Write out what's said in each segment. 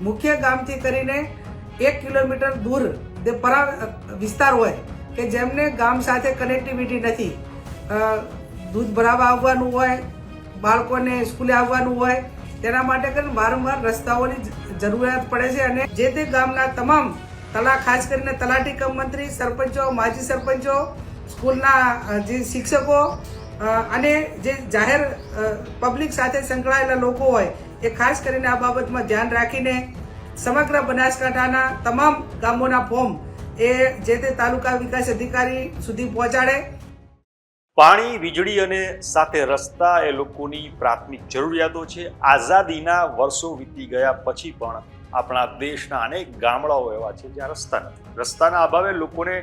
મુખ્ય ગામથી કરીને એક કિલોમીટર દૂર જે પરા વિસ્તાર હોય કે જેમને ગામ સાથે કનેક્ટિવિટી નથી. દૂધ ભરાવા આવવાનું હોય, બાળકોને સ્કૂલે આવવાનું હોય, તેના માટે કરીને વારંવાર રસ્તાઓની જરૂરિયાત પડે છે અને જે તે ગામના તમામ તલા, ખાસ કરીને તલાટી કમ મંત્રી, સરપંચો, માજી સરપંચો, સ્કૂલના જે શિક્ષકો અને જે જાહેર પબ્લિક સાથે સંકળાયેલા લોકો હોય એ ખાસ કરીને આ બાબતમાં ધ્યાન રાખીને સમગ્ર બનાસકાંઠાના તમામ ગામોના ફોર્મ એ જે તે તાલુકા વિકાસ અધિકારી સુધી પહોંચાડે. પાણી, વીજળી અને સાથે રસ્તા એ લોકોની પ્રાથમિક જરૂરિયાતો છે. આઝાદીના વર્ષો વીતી ગયા પછી પણ આપણા દેશના અનેક ગામડાઓ એવા છે જ્યાં રસ્તા નથી. રસ્તાના અભાવે લોકોને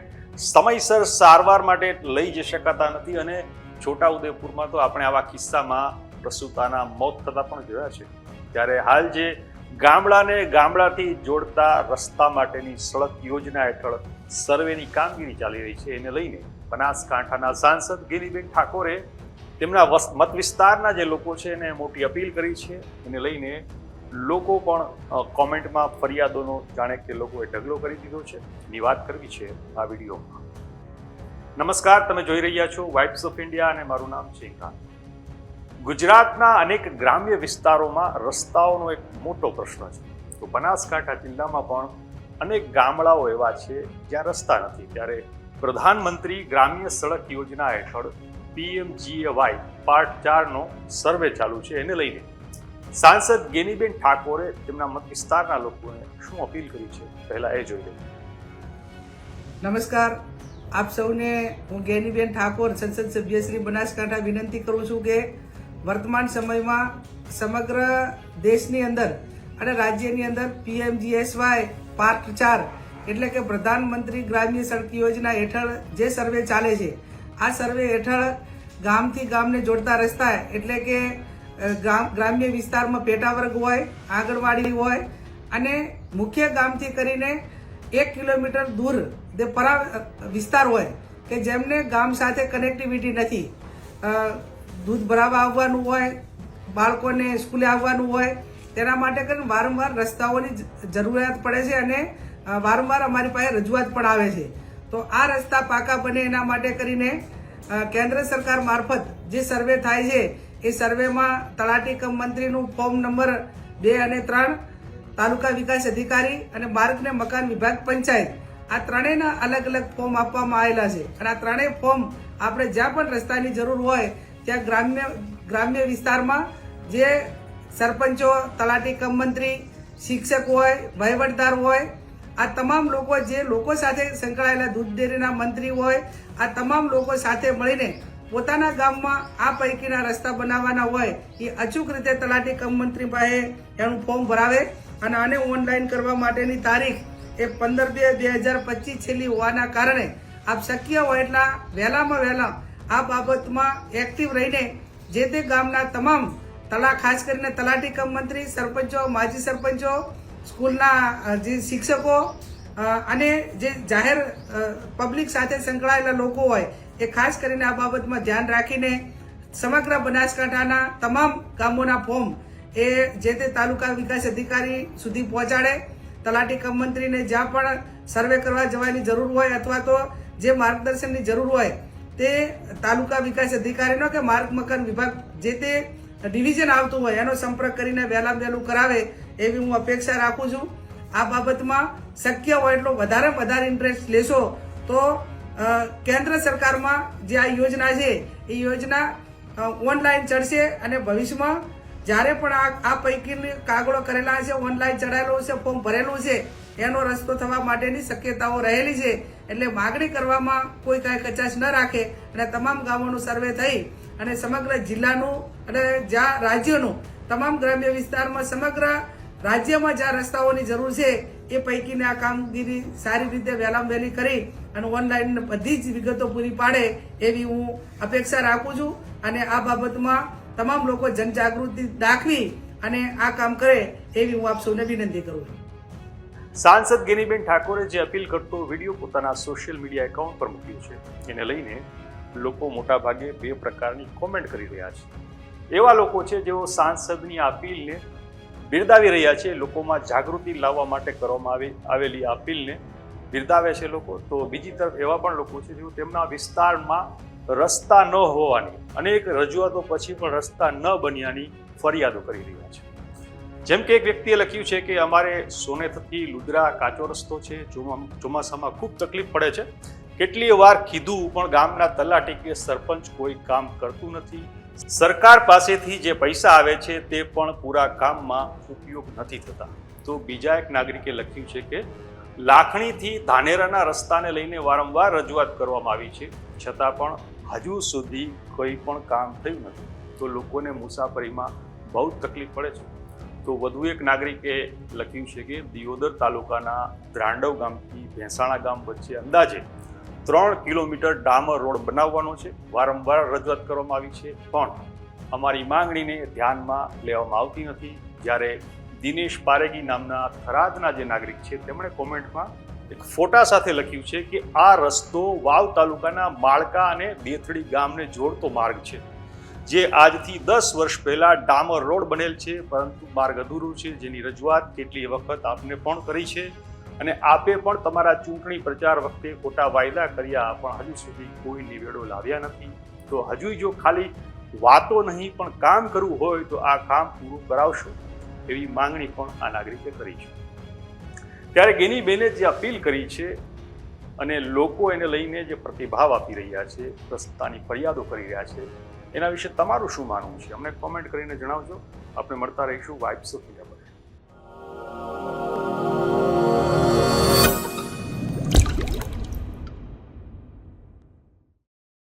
સમયસર સારવાર માટે લઈ જઈ શકાતા નથી અને છોટાઉદેપુરમાં તો આપણે આવા કિસ્સામાં પ્રસૂતાના મોત થતા પણ જોયા છે. ત્યારે હાલ જે ગામડાને ગામડાથી જોડતા રસ્તા માટેની સડક યોજના હેઠળ સર્વેની કામગીરી ચાલી રહી છે, એને લઈને બનાસકાંઠાના સાંસદ ગિરીબેન ઠાકોરે તેમના મત વિસ્તારના જે લોકો છે, એને મોટી અપીલ કરી છે, એને લઈને લોકો પણ કોમેન્ટમાં ફરિયાદોનો જાણે કે લોકોએ ઢગલો કરી દીધો છે, એની વાત કરવી છે આ વિડીયોમાં. નમસ્કાર, તમે જોઈ રહ્યા છો વાઇબ્સ ઓફ ઇન્ડિયા અને મારું નામ છે ઇમરાન ગુજરાતના અનેક ગ્રામ્ય વિસ્તારોમાં રસ્તાઓનો એક મોટો પ્રશ્ન છે. તો બનાસકાંઠા જિલ્લામાં પણ અનેક ગામડાઓ એવા છે જ્યાં રસ્તા નથી. ત્યારે પ્રધાનમંત્રી ગ્રામ્ય સડક યોજના હેઠળ પીએમજીએવાય પાર્ટ ચારનો સર્વે ચાલુ છે એને લઈને. સાંસદ ગેનીબેન ઠાકોરે તેમના મત વિસ્તારના લોકોને શું અપીલ કરી છે પહેલા એ જોઈ લઈએ નમસ્કાર. આપ સૌને હું ગેનીબેન ઠાકોર, સંસદ સભ્યશ્રી બનાસકાંઠા વિનંતી કરું છું કે વર્તમાન સમયમાં સમગ્ર દેશની અંદર અને રાજ્યની અંદર પીએમજીએસવાય પાર્ટ ચાર એટલે કે પ્રધાનમંત્રી ગ્રામ્ય સડક યોજના હેઠળ જે સર્વે ચાલે છે, આ સર્વે હેઠળ ગામથી ગામને જોડતા રસ્તા એટલે કે ગામ, ગ્રામ્ય વિસ્તારમાં પેટા વર્ગ હોય, આંગણવાડી હોય અને મુખ્ય ગામથી કરીને એક કિલોમીટર દૂર જે પરા, વિસ્તાર હોય કે જેમને ગામ સાથે કનેક્ટિવિટી નથી. દૂધ ભરાવા આવવાનું હોય, બાળકોને સ્કૂલે આવવાનું હોય, તેના માટે કરીને વારંવાર રસ્તાઓની જરૂરિયાત પડે છે અને વારંવાર અમારી પાસે રજૂઆત પણ આવે છે. તો આ રસ્તા પાકા બને એના માટે કરીને કેન્દ્ર સરકાર મારફત જે સર્વે થાય છે, એ સર્વેમાં તલાટી કમ મંત્રીનું ફોર્મ નંબર બે અને ત્રણ, તાલુકા વિકાસ અધિકારી અને માર્ગ ને મકાન વિભાગ પંચાયત, આ ત્રણેયના અલગ અલગ ફોર્મ આપવામાં આવેલા છે. અને આ ત્રણેય ફોર્મ આપણે જ્યાં પણ રસ્તાની જરૂર હોય ત્યાં ગ્રામ્ય ગ્રામ્ય વિસ્તારમાં જે સરપંચો, તલાટી કમ મંત્રી, શિક્ષક હોય, વહીવટદાર હોય, આ તમામ લોકો જે લોકો સાથે સંકળાયેલા દૂધ ડેરીના મંત્રી હોય, આ તમામ લોકો સાથે મળીને પોતાના ગામમાં આ પૈકીના રસ્તા બનાવવાના હોય, એ અચૂક રીતે તલાટી કમ મંત્રી પાસે એનું ફોર્મ ભરાવે અને આને ઓનલાઈન કરવા માટેની તારીખ એ પંદર બે બે હજાર પચીસ છેલ્લી હોવાના કારણે આપ શક્ય હોય એટલા વહેલામાં વહેલા આ બાબતમાં એક્ટિવ રહીને જે તે ગામના તમામ તલા, ખાસ કરીને તલાટી કમ મંત્રી, સરપંચો, માજી સરપંચો, સ્કૂલના જે શિક્ષકો અને જે જાહેર પબ્લિક સાથે સંકળાયેલા લોકો હોય, એ ખાસ કરીને આ બાબતમાં ધ્યાન રાખીને સમગ્ર બનાસકાંઠાના તમામ ગામોના ફોર્મ એ જે તે તાલુકા વિકાસ અધિકારી સુધી પહોંચાડે. તલાટી કમ મંત્રીને જ્યાં પણ સર્વે કરવા જવાની જરૂર હોય અથવા તો જે માર્ગદર્શનની જરૂર હોય તે તાલુકા વિકાસ અધિકારીનો કે માર્ગ મકાન વિભાગ જે તે ડિવિઝન આવતું હોય એનો સંપર્ક કરીને વહેલા વહેલું કરાવે એવી હું અપેક્ષા રાખું છું. આ બાબતમાં શક્ય હોય એટલો વધારે વધારે ઇન્ટરેસ્ટ લેશો તો કેન્દ્ર સરકારમાં જે આ યોજના છે, એ યોજના ઓનલાઈન ચડશે અને ભવિષ્યમાં જ્યારે પણ આ આ પૈકીની કાગળો કરેલા છે ઓનલાઈન ચડાયેલું છે ફોર્મ ભરેલું છે એનો રસ્તો થવા માટેની શક્યતાઓ રહેલી છે. એટલે માગણી કરવામાં કોઈ કાંઈ કચાશ ન રાખે અને તમામ ગામોનું સર્વે થઈ અને સમગ્ર જિલ્લાનું અને જ્યાં રાજ્યનું તમામ ગ્રામ્ય વિસ્તારમાં સમગ્ર રાજ્યમાં જ્યાં રસ્તાઓની જરૂર છે એ પૈકીની આ કામગીરી સારી રીતે વહેલામ વહેલી કરી અને ઓનલાઈન બધી જ વિગતો પૂરી પાડે એવી હું અપેક્ષા રાખું છું. અને આ બાબતમાં તમામ લોકો જનજાગૃતિ દાખવી અને આ કામ કરે એવી હું આપ સૌને વિનંતી કરું છું. સાંસદ ગેનીબેન ઠાકોરે જે અપીલ કરતો વીડિયો પોતાના સોશિયલ મીડિયા એકાઉન્ટ પર મૂક્યો છે. એને લઈને લોકો મોટાભાગે બે પ્રકારની કોમેન્ટ કરી રહ્યા છે. એવા લોકો છે જેઓ સાંસદની અપીલને બિરદાવી રહ્યા છે. લોકોમાં જાગૃતિ લાવવા માટે કરવામાં આવી, આવેલી અપીલને બિરદાવે છે લોકો. તો બીજી તરફ એવા પણ લોકો છે જેઓ તેમના વિસ્તારમાં રસ્તા ન હોવાની, અનેક રજૂઆતો પછી પણ રસ્તા ન બન્યાની ફરિયાદો કરી રહ્યા છે. જેમ કે એક વ્યક્તિએ લખ્યું છે કે અમારે સોનેથથી લુદ્રા કાચો રસ્તો છે, ચોમા- ચોમાસામાં ખૂબ તકલીફ પડે છે. કેટલીય વાર કીધું, પણ ગામના તલાટી કે સરપંચ કોઈ કામ કરતું નથી. સરકાર પાસેથી જે પૈસા આવે છે, તે પણ પૂરા કામમાં ઉપયોગ નથી થતા. તો બીજા એક નાગરિકે લખ્યું છે કે, લાખણીથી ધાનેરાના રસ્તાને લઈને વારંવાર રજૂઆત કરવામાં આવી છે. છતાં પણ હજુ સુધી કોઈ પણ કામ થયું નથી. તો લોકોને મુસાફરીમાં બહુ તકલીફ પડે છે. તો વધુ એક નાગરિકે લખ્યું છે કે દિયોદર તાલુકાના દ્રાંડવ ગામથી ભેંસાણા ગામ વચ્ચે અંદાજે ત્રણ કિલોમીટર ડામર રોડ બનાવવાનો છે. વારંવાર રજૂઆત કરવામાં આવી છે, પણ અમારી માંગણીને ધ્યાનમાં લેવામાં આવતી નથી. જ્યારે દિનેશ પારેગી નામના થરાદના જે નાગરિક છે, તેમણે કોમેન્ટમાં એક ફોટા સાથે લખ્યું છે કે આ રસ્તો વાવ તાલુકાના માળકા અને દેથડી ગામને જોડતો માર્ગ છે. જે આજથી દસ વર્ષ પહેલા ડામર રોડ બનેલ છે, પરંતુ માર્ગ અધૂરું છે, જેની રજૂઆત કેટલી વખત આપને પણ કરી છે. અને આપે પણ તમારા ચૂંટણી પ્રચાર વખતે ખોટા વાયદા કર્યા પણ હજુ સુધી કોઈ નિવેડો લાવ્યા નથી. તો હજુ જો ખાલી વાતો નહીં, પણ કામ કરવું હોય, તો આ કામ પૂરું કરાવશો એવી માંગણી પણ આ નાગરિકે કરી છે. ત્યારે ગેનીબેને જે અપીલ કરી છે અને લોકો એને લઈને જે પ્રતિભાવ આપી રહ્યા છે રસ્તાની ફરિયાદો કરી રહ્યા છે એના વિશે તમારું શું માનવું છે? અમને કોમેન્ટ કરીને જણાવજો. આપણે મળતા રહીશું. Vibes of